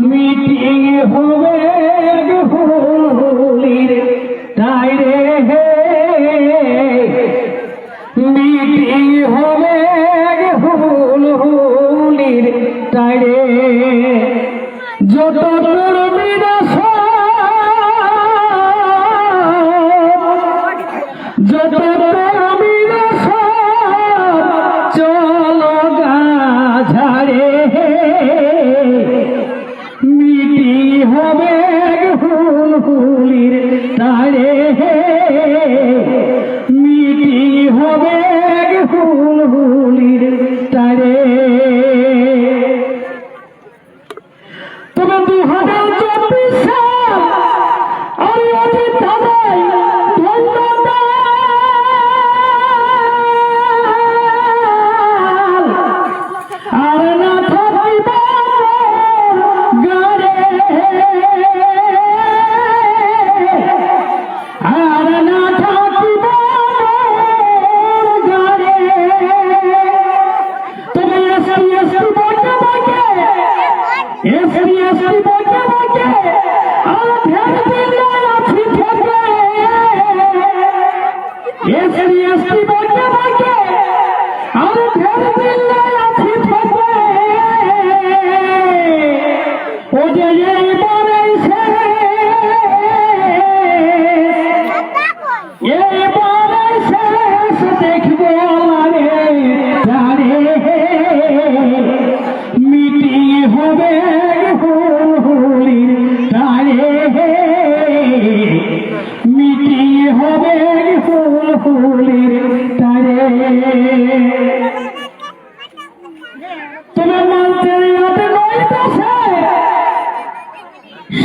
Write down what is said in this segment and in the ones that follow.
Meeting হবে হোলির তাই রে হে।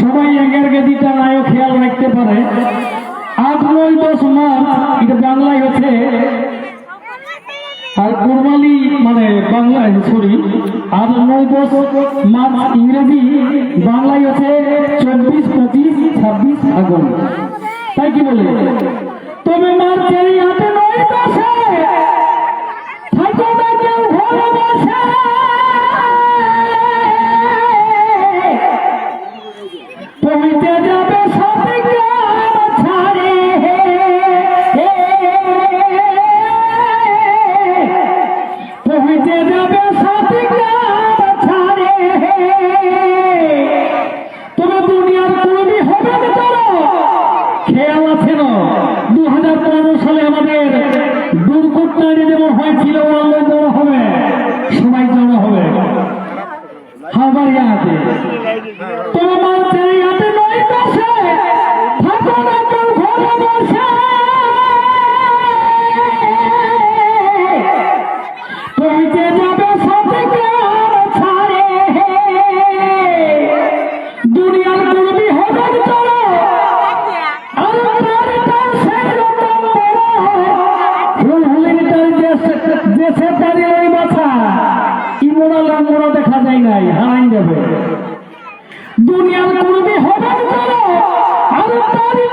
সবাই একে আগে গেদিটা নায়ক খেয়াল রাখতে পারে। আট নয় দশ মার্চ, এটা বাংলায় হচ্ছে। আর কোরবানি মানে বাংলায় সরি আর নয় দশ মার্চ ইংরেজি, বাংলায় হচ্ছে চব্বিশ, পঁচিশ, ছাব্বিশ আগস্ট তাই কি বলে? তবে মার্চের হাতে নয় দশে থাকো না কেউ ভালোবাসা। দেশে দাঁড়িয়ে ওই মাথা। ইমোনা লম্বরা দেখা যায় নাই, হারাই দেবে। দুনিয়ার কোনো হবে আর তারই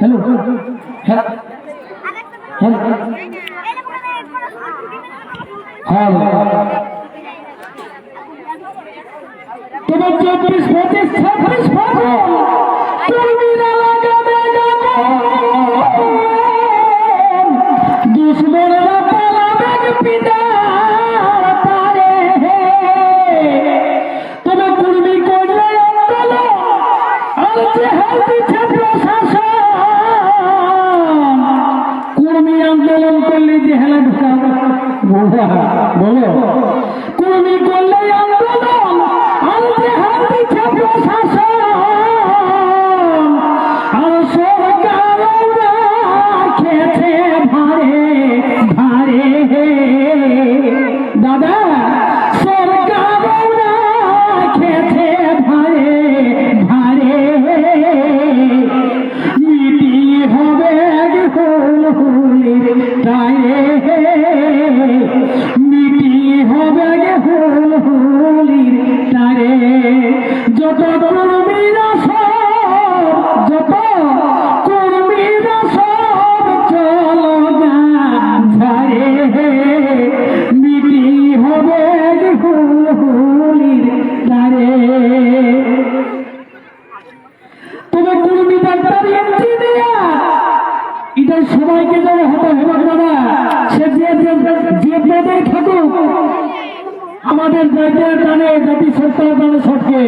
হ্যালো হ্যাঁ হ্যাঁ বলো। সালামের সঙ্গে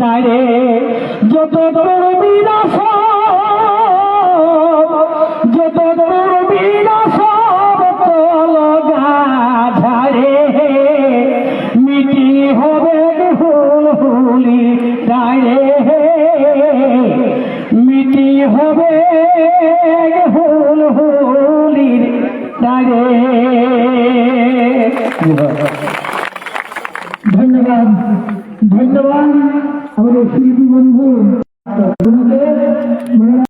তারে যত তুমি না